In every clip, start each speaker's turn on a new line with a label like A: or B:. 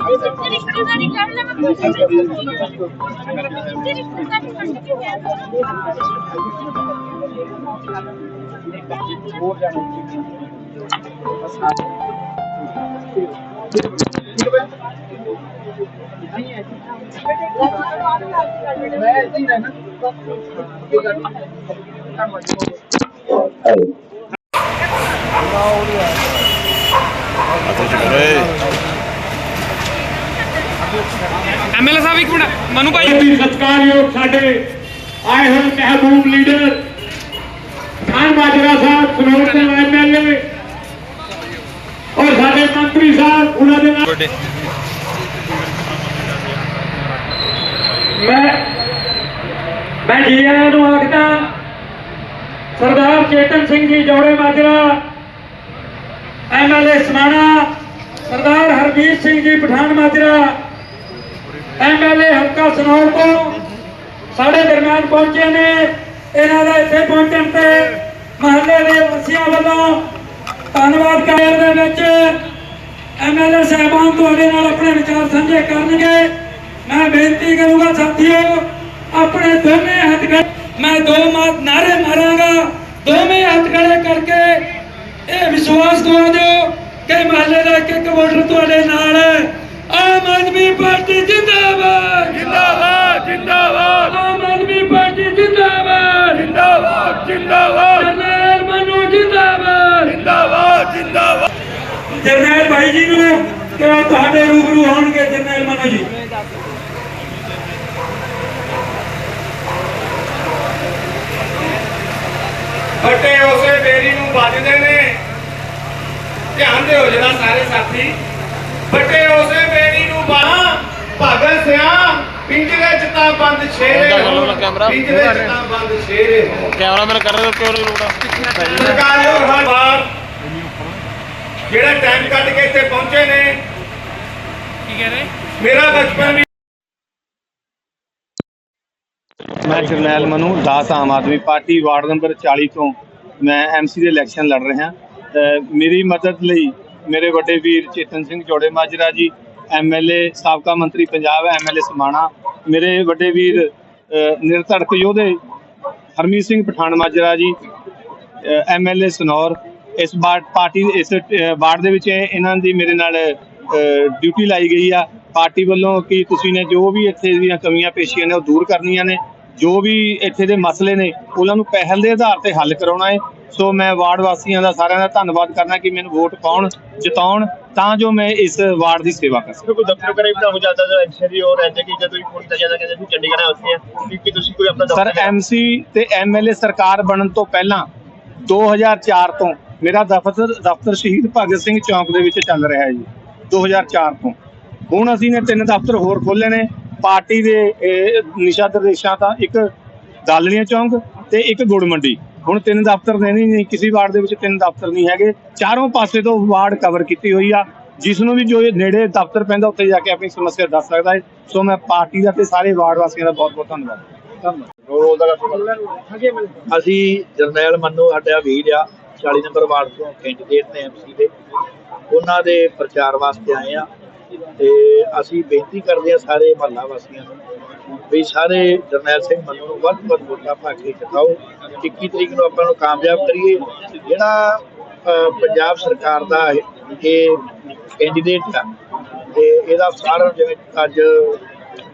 A: ਕਿਸੇ ਰਿਸ਼ਤੇਦਾਰੀ ਕਰ ਲੈ ਮੈਂ ਪੁੱਛ ਰਹੀ ਕਿਸੇ
B: ਐਮਐਲਏ ਸਾਹਿਬ, ਇੱਕ ਮਿੰਟ। ਮਨੂ ਭਾਈ।
C: ਬਹੁਤ ਹੀ ਸਾਡੇ ਆਏ ਹੋਏ ਮਹਿਬੂਬ ਲੀਡਰ, ਖਾਨ ਮਾਜਰਾ ਸਾਹਿਬ ਸਨੋਰ ਤੋਂ ਐਮਐਲਏ, ਔਰ ਸਾਡੇ ਮੰਤਰੀ ਸਾਹਿਬ, ਉਹਨਾਂ ਦੇ ਨਾਲ ਮੈਂ ਮੈਂ ਜੀ ਆਇਆਂ ਨੂੰ ਆਖਦਾ, ਸਰਦਾਰ ਚੇਤਨ ਸਿੰਘ ਜੀ ਜੋੜੇ ਮਾਜਰਾ ਐਮਐਲਏ ਸਮਾਣਾ, ਸਰਦਾਰ ਹਰਜੀਤ ਸਿੰਘ ਜੀ ਪਠਾਨ ਮਾਜਰਾ, ਐਮਐਲਏ ਹਲਕਾ ਸਨੌਰ ਤੋਂ ਸਾਡੇ ਦਰਮਿਆਨ ਪਹੁੰਚੇ ਨੇ। ਇਹਨਾਂ ਦਾ ਇੱਥੇ ਪਹੁੰਚਣ ਤੇ ਮਹੱਲੇ ਦੇ ਵਾਸੀਆਂ ਵੱਲੋਂ ਧੰਨਵਾਦ ਕਰਨ ਦੇ ਵਿੱਚ ਐਮਐਲਏ ਸਾਹਿਬਾਨ ਤੁਹਾਡੇ ਨਾਲ ਆਪਣੇ ਵਿਚਾਰ ਸਾਂਝੇ ਕਰਨਗੇ। ਮੈਂ ਬੇਨਤੀ ਕਰੂੰਗਾ ਸਾਥੀਓ, ਆਪਣੇ ਦੋਵੇਂ ਹੱਥ ਮੈਂ ਦੋ ਮਾਤ ਨਾਰੇ ਮਾਰਾਂਗਾ। ਦੋਵੇਂ ਹੱਥ ਖੜੇ ਕਰਕੇ ਇਹ ਵਿਸ਼ਵਾਸ ਦਵਾ ਦਿਓ ਕਿ ਮਹੱਲੇ ਦਾ ਇੱਕ ਇੱਕ ਵੋਟਰ ਤੁਹਾਡੇ ਨਾਲ ਹੈ। ਆਮ ਆਦਮੀ ਪਾਰਟੀ ਜਿੰਦਾਬਾਦ। ਜਿੰਦਾਬਾਦ ਜਿੰਦਾਬਾਦ। ਆਮ ਆਦਮੀ ਪਾਰਟੀ ਜਿੰਦਾਬਾਦ। ਜਿੰਦਾਬਾਦ ਜਿੰਦਾਬਾਦ। ਜਰਨੈਲ ਮਨੂ ਜਿੰਦਾਬਾਦ। ਜਿੰਦਾਬਾਦ ਜਿੰਦਾਬਾਦ। ਜਰਨੈਲ ਭਾਈ ਜੀ ਨੂੰ ਕਿ ਤੁਹਾਡੇ ਰੂਬਰੂ ਹੋਣਗੇ ਜਰਨੈਲ ਮਨੂ ਜੀ
D: ਫੱਟੇ ਉਸੇ ਬੇਰੀ ਨੂੰ ਵੱਜਦੇ ਨੇ ਧਿਆਨ ਦਿਓ ਜਰਾ ਸਾਰੇ ਸਾਥੀ ਫੱਟੇ ਉਸੇ ਬੇਰੀ ਨੂੰ ਬਾਹਾਂ ਭਗਤ ਸਿਆ ਪਿੰਜਰੇ ਚ ਤਾਂ ਬੰਦ
E: ਕੈਮਰਾ।
D: ਪਿੰਜਰੇ ਚ ਤਾਂ ਬੰਦ ਸ਼ੇਰੇ ਹੋਣ।
E: ਕੈਮਰਾ ਮੈਨ ਕਰ ਰਿਹਾ ਕਿਉਂ ਰੋੜਾ
D: ਸਰਕਾਰਯੋਗ ਹਰ ਵਾਰ ਜਿਹੜਾ ਟਾਈਮ ਕੱਢ ਕੇ ਇੱਥੇ ਪਹੁੰਚੇ ਨੇ
B: ਕੀ ਕਹਿ ਰਹੇ
D: ਮੇਰਾ ਬਚਪਨ ਵੀ
F: ਮੈਂ Jarnail Manu Das Aam Aadmi Party ward number 40 ਤੋਂ ਮੈਂ ਐਮਸੀ ਦੇ ਇਲੈਕਸ਼ਨ ਲੜ ਰਿਹਾ ਮੇਰੀ ਮਦਦ ਲਈ ਮੇਰੇ ਵੱਡੇ ਵੀਰ ਚੇਤਨ ਸਿੰਘ ਜੋੜੇ ਮਾਜਰਾ ਜੀ ਐਮਐਲਏ ਸਾਬਕਾ ਮੰਤਰੀ ਪੰਜਾਬ ਐਮਐਲਏ ਸਮਾਣਾ, ਮੇਰੇ ਵੱਡੇ ਵੀਰ ਨਿਰਧੜਕ ਯੋਧੇ, ਹਰਮੀਤ ਸਿੰਘ ਪਠਾਨ ਮਾਜਰਾ ਜੀ ਐਮਐਲਏ ਸਨੌਰ, ਇਸ ਵਾਰ ਪਾਰਟੀ, ਇਸ ਵਾਰਡ ਦੇ ਵਿੱਚ ਇਹਨਾਂ ਦੀ ਮੇਰੇ ਨਾਲ ਡਿਊਟੀ ਲਾਈ ਗਈ ਆ। ਪਾਰਟੀ ਵੱਲੋਂ ਕਿ ਤੁਸੀਂ ਨੇ ਜੋ ਵੀ ਇੱਥੇ ਦੀਆਂ ਕਮੀਆਂ ਪੇਸ਼ੀਆਂ ਨੇ ਉਹ ਦੂਰ ਕਰਨੀਆਂ ਨੇ। ਜੋ ਵੀ ਇੱਥੇ ਦੇ ਮਸਲੇ ਨੇ ਉਹਨਾਂ ਨੂੰ ਪਹਿਲ ਦੇ ਆਧਾਰ ਤੇ ਹੱਲ ਕਰਾਉਣਾ ਹੈ। ਸੋ ਮੈਂ ਵਾਰਡ ਵਾਸੀਆਂ ਦਾ ਸਾਰਿਆਂ ਦਾ ਧੰਨਵਾਦ ਕਰਨਾ ਕਿ ਮੈਨੂੰ ਵੋਟ ਪਾਉਣ ਜਿਤਾਉਣ ਤਾਂ ਜੋ ਮੈਂ ਇਸ ਵਾਰਡ ਦੀ ਸੇਵਾ ਕਰ ਸਕਾਂ।
G: ਕੋਈ ਦਫ਼ਤਰ ਕਰੇ ਵੀ ਹੋ ਜਾਂਦਾ ਹੈ ਐਮਸੀ ਔਰ ਐਜੇ ਕਿ ਜਦੋਂ ਵੀ ਫੋਨ ਕੀਤਾ ਜਾਂਦਾ ਕਹਿੰਦੇ ਤੁਸੀਂ ਚੰਡੀਗੜ੍ਹ ਆਉਂਦੇ ਆ ਕਿ ਤੁਸੀਂ ਕੋਈ ਆਪਣਾ
F: ਸਰ
G: ਦਫ਼ਤਰ
F: ਐਮਸੀ ਤੇ ਐਮਐਲਏ ਸਰਕਾਰ ਬਣਨ ਤੋਂ ਪਹਿਲਾਂ 2004 ਤੋਂ ਮੇਰਾ ਦਫ਼ਤਰ ਦਫ਼ਤਰ ਸ਼ਹੀਦ ਭਗਤ ਸਿੰਘ ਚੌਂਕ ਦੇ ਵਿੱਚ ਚੱਲ ਰਿਹਾ ਹੈ ਜੀ 2004 ਤੋਂ। ਹੁਣ ਅਸੀਂ ਨੇ ਤਿੰਨ ਦਫ਼ਤਰ ਹੋਰ ਖੋਲ੍ਹੇ ਨੇ ਪਾਰਟੀ ਦੇ ਇਹ, ਨਿਸ਼ਾ ਨਿਰਦੇਸ਼ਾਂ ਤਾਂ ਇੱਕ ਦਾਲਣੀਆਂ ਚੌਂਕ ਤੇ ਇੱਕ ਗੁੜ ਮੰਡੀ। ਹੁਣ ਤਿੰਨ ਦਫ਼ਤਰ ਨੇ ਨਹੀਂ ਨਹੀਂ ਕਿਸੇ ਵਾਰਡ ਦੇ ਵਿੱਚ ਤਿੰਨ ਦਫ਼ਤਰ ਨਹੀਂ ਹੈਗੇ। ਚਾਰੋਂ ਪਾਸੇ ਤੋਂ ਵਾਰਡ ਕਵਰ ਕੀਤੀ ਹੋਈ ਆ ਜਿਸ ਨੂੰ ਵੀ ਜੋ ਇਹ ਨੇੜੇ ਦਫ਼ਤਰ ਪੈਂਦਾ ਉੱਥੇ ਜਾ ਕੇ ਆਪਣੀ ਸਮੱਸਿਆ ਦੱਸ ਸਕਦਾ ਹੈ। ਸੋ ਮੈਂ ਪਾਰਟੀ ਦਾ ਤੇ ਸਾਰੇ ਵਾਰਡ ਵਾਸੀਆਂ ਦਾ ਬਹੁਤ ਬਹੁਤ ਧੰਨਵਾਦ। ਧੰਨਵਾਦ
G: ਅਸੀਂ ਜਰਨੈਲ ਮੰਨੂ ਸਾਡਾ ਵੀਰ ਆ 40 ਨੰਬਰ ਵਾਰਡ ਤੋਂ ਕੈਂਡੀਡੇਟ ਨੇ ਐਮਸੀ ਦੇ। ਉਹਨਾਂ ਦੇ ਪ੍ਰਚਾਰ ਵਾਸਤੇ ਆਏ ਆ। ਤੇ ਅਸੀਂ ਬੇਨਤੀ ਕਰਦੇ ਆ ਸਾਰੇ ਮਹੱਲਾ ਵਾਸੀਆਂ ਨੂੰ ਵੀ ਸਾਰੇ ਜਰਨੈਲ ਸਿੰਘ ਮੰਨੂ ਨੂੰ ਵੱਧ ਤੋਂ ਵੱਧ ਵੋਟਾਂ ਪਾ ਕੇ ਜਿਤਾਓ। 21 ਤਰੀਕ ਨੂੰ ਆਪਾਂ ਨੂੰ ਕਾਮਯਾਬ ਕਰੀਏ। ਜਿਹੜਾ ਪੰਜਾਬ ਸਰਕਾਰ ਦਾ ਇਹ ਕੈਂਡੀਡੇਟ ਆ, ਤੇ ਇਹਦਾ ਸਾਰਾ ਜਿਵੇਂ ਅੱਜ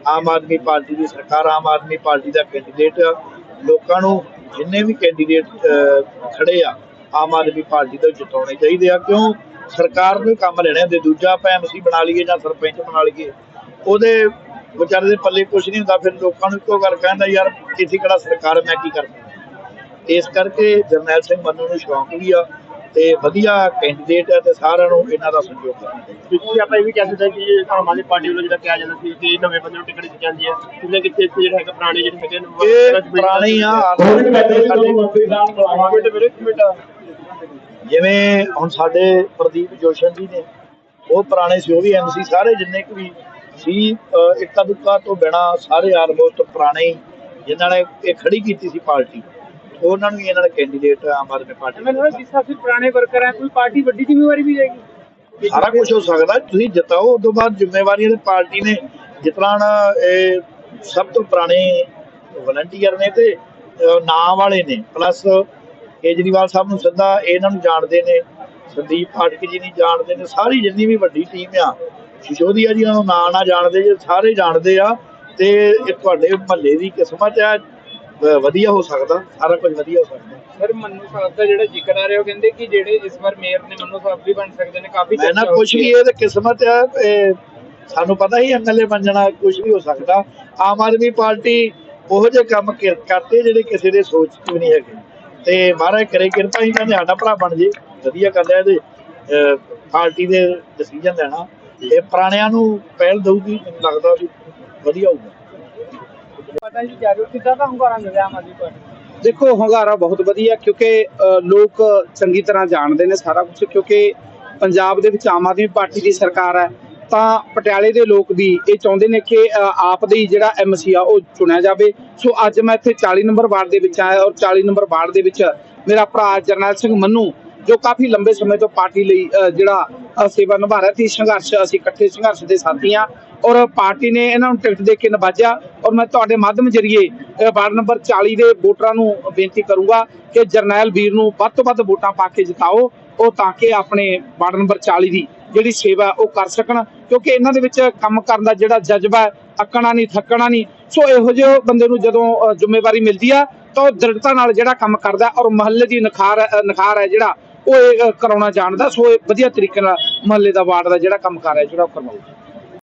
G: ਆਮ ਆਦਮੀ ਪਾਰਟੀ ਦੀ ਸਰਕਾਰ ਆਮ ਆਦਮੀ ਪਾਰਟੀ ਦਾ ਕੈਂਡੀਡੇਟ ਲੋਕਾਂ ਨੂੰ ਜਿੰਨੇ ਵੀ ਕੈਂਡੀਡੇਟ ਖੜੇ ਆ, ਆਮ ਆਦਮੀ ਪਾਰਟੀ ਤੋਂ ਜਿਤਾਉਣੇ ਚਾਹੀਦੇ ਆ। ਕਿਉਂ? ਸਰਕਾਰ ਨੂੰ ਕੰਮ ਲੈਣੇ ਹੁੰਦੇ ਦੂਜਾ ਆਪਾਂ ਐਮਸੀ ਬਣਾ ਲਈਏ ਜਾਂ ਸਰਪੰਚ ਬਣਾ ਲਈਏ ਉਹਦੇ ਵਿਚਾਰੇ ਦੇ ਪੱਲੇ ਕੁਝ ਨਹੀਂ ਹੁੰਦਾ ਫਿਰ ਲੋਕਾਂ ਨੂੰ ਇੱਕੋ ਗੱਲ ਕਹਿੰਦਾ ਯਾਰ ਕਿਸੇ ਕਿਹੜਾ ਸਰਕਾਰ ਮੈਂ ਕੀ ਕਰ ਇਸ ਕਰਕੇ ਜਰਨੈਲ ਸਿੰਘ ਮੰਨੂ ਨੂੰ ਸ਼ੌਂਕ ਵੀ ਆ ਤੇ ਵਧੀਆ ਕੈਂਡੀਡੇਟ ਹੈ ਤੇ ਸਾਰਿਆਂ ਨੂੰ ਇਹਨਾਂ ਦਾ ਸਹਿਯੋਗ ਕਰਨਾ ਚਾਹੀਦਾ
C: ਤੁਸੀਂ ਆਪਾਂ ਇਹ ਵੀ ਕਹਿ ਸਕਦੇ ਕਿ ਆਮ ਆਦਮੀ ਪਾਰਟੀ ਵੱਲੋਂ ਜਿਹੜਾ ਕਿਹਾ ਜਾਂਦਾ ਸੀ ਕਿ ਨਵੇਂ ਬੰਦੇ ਨੂੰ ਟਿਕਟ ਦਿੱਤੀ ਜਾਂਦੀ ਹੈ। ਕਿਤੇ ਕਿਤੇ ਇੱਥੇ ਜਿਹੜਾ ਹੈਗਾ ਪੁਰਾਣੇ ਜਿਹੜੇ ਹੈਗੇ ਨੇ
G: ਇਹ ਪੁਰਾਣੇ ਹੀ ਆ। ਆਦਮੀ ਪਾਰਟੀ ਸਾਡੇ
C: ਮਿੰਟ ਵੀਰੇ ਇੱਕ ਮਿੰਟ
G: ਜਿਵੇਂ ਹੁਣ ਸਾਡੇ ਪ੍ਰਦੀਪ ਜੋਸ਼ਨ ਜੀ ਨੇ ਉਹ ਪੁਰਾਣੇ ਸੀ ਉਹ ਵੀ ਐਮਸੀ ਸਾਰੇ ਜਿੰਨੇ ਕੁ ਵੀ ਸੀ ਇੱਕਾ ਦੁੱਕਾ ਤੋਂ ਬਿਨਾ ਸਾਰੇ ਆਲਮੋਸਟ ਪੁਰਾਣੇ ਜਿਨ੍ਹਾਂ ਨੇ ਇਹ ਖੜੀ ਕੀਤੀ ਸੀ ਪਾਰਟੀ। ਉਹਨਾਂ ਨੂੰ ਇਹਨਾਂ ਦਾ ਕੈਂਡੀਡੇਟ ਆਮ ਆਦਮੀ ਪਾਰਟੀ
C: ਮੈਨੂੰ ਜਿਸ ਤਰ੍ਹਾਂ ਪੁਰਾਣੇ ਵਰਕਰ ਹੈ ਕੋਈ ਪਾਰਟੀ ਵੱਡੀ ਜ਼ਿੰਮੇਵਾਰੀ ਵੀ ਜਾਏਗੀ
G: ਸਾਰਾ ਕੁਝ ਹੋ ਸਕਦਾ ਤੁਸੀਂ ਜਿਤਾਓ ਉਸ ਤੋਂ ਬਾਅਦ ਜ਼ਿੰਮੇਵਾਰੀਆਂ ਤੇ ਪਾਰਟੀ ਨੇ ਜਿਤਨਾ ਇਹ ਸਭ ਤੋਂ ਪੁਰਾਣੇ ਵਲੰਟੀਅਰ ਨੇ ਤੇ ਅਹ, ਨਾਂ ਵਾਲੇ ਨੇ ਪਲੱਸ ਕੇਜਰੀਵਾਲ ਸਾਹਿਬ ਨੂੰ ਸਿੱਧਾ ਇਹਨਾਂ ਨੂੰ ਜਾਣਦੇ ਨੇ ਸੰਦੀਪ ਪਾਠਕ ਜੀ ਨਹੀਂ ਜਾਣਦੇ ਨੇ ਸਾਰੀ ਜਿੰਨੀ ਵੀ ਵੱਡੀ ਟੀਮ ਆ ਸ਼ਿਸ਼ੋਦੀਆ ਜੀ ਨੂੰ ਨਾਂ ਨਾ ਜਾਣਦੇ ਜੇ ਸਾਰੇ ਜਾਣਦੇ ਆ ਤੇ ਇਹ ਤੁਹਾਡੇ ਮਹੱਲੇ ਦੀ ਕਿਸਮਤ ਆ ਵਧੀਆ ਹੋ ਸਕਦਾ ਸਾਰਾ ਕੁਝ ਵਧੀਆ ਹੋ ਸਕਦਾ।
H: ਸਰ ਮੰਨੂ ਸਾਹਿਬ ਦਾ ਜਿਹੜਾ ਜ਼ਿਕਰ ਆ ਰਿਹਾ ਉਹ ਕਹਿੰਦੇ ਕਿ ਜਿਹੜੇ ਇਸ ਵਾਰ ਮੇਅਰ ਨੇ ਮੰਨੂ ਸਾਹਿਬ ਵੀ ਬਣ ਸਕਦੇ ਨੇ ਕਾਫੀ
G: ਮੈਂ ਨਾ ਕੁਝ ਵੀ। ਇਹ ਤੇ ਕਿਸਮਤ ਆ ਇਹ ਸਾਨੂੰ ਪਤਾ ਹੀ ਐਮਐਲਏ ਬਣ ਜਾਣਾ ਕੁਝ ਵੀ ਹੋ ਸਕਦਾ। ਆਮ ਆਦਮੀ ਪਾਰਟੀ ਉਹੋ ਜਿਹੇ ਕੰਮ ਕਰ- ਕਰਤੇ ਜਿਹੜੇ ਕਿਸੇ ਦੇ ਸੋਚ 'ਚ ਵੀ ਨਹੀਂ ਹੈਗੇ। ਤੇ ਮਹਾਰਾਜ ਕਰੇ ਕਿਰਪਾ ਇਹਨਾਂ ਨੇ ਸਾਡਾ ਭਰਾ ਬਣ ਜੇ। ਵਧੀਆ ਗੱਲ ਹੈ ਇਹਦੇ ਪਾਰਟੀ ਦੇ ਡਿਸੀਜਨ ਲੈਣਾ। ਇਹ ਪੁਰਾਣਿਆਂ ਨੂੰ ਪਹਿਲ ਦਊਗੀ ਮੈਨੂੰ ਲੱਗਦਾ ਵੀ ਵਧੀਆ ਹੋਊਗਾ।
H: ਪਤਾ ਜੀ ਜਾਰੂ ਕਿੱਦਾਂ ਦਾ ਹੰਗਾਰਾ ਮਿਲਿਆ ਆਮ ਆਦਮੀ ਪਾਰਟੀ
I: ਦੇਖੋ ਹੰਗਾਰਾ ਬਹੁਤ ਵਧੀਆ ਕਿਉਂਕਿ ਲੋਕ ਚੰਗੀ ਤਰ੍ਹਾਂ ਜਾਣਦੇ ਨੇ ਸਾਰਾ ਕੁਝ ਕਿਉਂਕਿ ਪੰਜਾਬ ਦੇ ਵਿੱਚ ਆਮ ਆਦਮੀ ਪਾਰਟੀ ਦੀ ਸਰਕਾਰ ਹੈ। ਤਾਂ ਪਟਿਆਲੇ ਦੇ ਲੋਕ ਵੀ ਇਹ ਚਾਹੁੰਦੇ ਨੇ ਕਿ ਆਪ ਦੀ ਜਿਹੜਾ ਐਮਸੀ ਆ, ਉਹ ਚੁਣਿਆ ਜਾਵੇ। ਸੋ ਅੱਜ ਮੈਂ ਇੱਥੇ 40 ਨੰਬਰ ਵਾਰਡ ਦੇ ਵਿੱਚ ਆਇਆ ਔਰ 40 ਨੰਬਰ ਵਾਰਡ ਦੇ ਵਿੱਚ ਮੇਰਾ ਭਰਾ ਜਰਨੈਲ ਸਿੰਘ ਮੰਨੂ, ਜੋ ਕਾਫੀ ਲੰਬੇ ਸਮੇਂ ਤੋਂ ਪਾਰਟੀ ਲਈ ਜਿਹੜਾ ਸੇਵਾ ਨਿਭਾ ਰਿਹਾ ਸੀ, ਸੰਘਰਸ਼ ਅਸੀਂ ਇਕੱਠੇ ਸੰਘਰਸ਼ ਦੇ ਸਾਥੀ ਹਾਂ ਔਰ ਪਾਰਟੀ ਨੇ ਇਹਨਾਂ ਨੂੰ ਟਿਕਟ ਦੇ ਕੇ ਨਵਾਜਿਆ ਔਰ ਮੈਂ ਤੁਹਾਡੇ ਮਾਧਿਅਮ ਜਰੀਏ ਵਾਰਡ ਨੰਬਰ 40 ਦੇ ਵੋਟਰਾਂ ਨੂੰ ਬੇਨਤੀ ਕਰੂੰਗਾ ਕਿ ਜਰਨੈਲ ਵੀਰ ਨੂੰ ਵੱਧ ਤੋਂ ਵੱਧ ਵੋਟਾਂ ਪਾ ਕੇ ਜਿਤਾਓ। ਉਹ ਤਾਂ ਕਿ ਆਪਣੇ ਵਾਰਡ ਨੰਬਰ 40 ਦੀ ਜਿਹੜੀ ਸੇਵਾ ਉਹ ਕਰ ਸਕਣ ਕਿਉਂਕਿ ਇਹਨਾਂ ਦੇ ਵਿੱਚ ਕੰਮ ਕਰਨ ਦਾ ਜਿਹੜਾ ਜਜ਼ਬਾ ਹੈ ਅੱਕਣਾ ਨਹੀਂ ਥੱਕਣਾ ਨਹੀਂ। ਸੋ ਇਹੋ ਜਿਹੇ ਬੰਦੇ ਨੂੰ ਜਦੋਂ ਜ਼ਿੰਮੇਵਾਰੀ ਮਿਲਦੀ ਆ ਤਾਂ ਉਹ ਦ੍ਰਿੜਤਾ ਨਾਲ ਜਿਹੜਾ ਕੰਮ ਕਰਦਾ ਔਰ ਮਹੱਲੇ ਦੀ ਨਿਖਾਰ ਅ, ਨਿਖਾਰ ਹੈ ਜਿਹੜਾ ਉਹ ਇਹ ਕਰਾਉਣਾ ਜਾਣਦਾ। ਸੋ ਇਹ ਵਧੀਆ ਤਰੀਕੇ ਨਾਲ ਮਹੱਲੇ ਦਾ ਵਾਰਡ ਦਾ ਜਿਹੜਾ ਕੰਮ ਕਰ ਰਿਹਾ ਜਿਹੜਾ ਉਹ ਕਰਵਾਉਂਦਾ।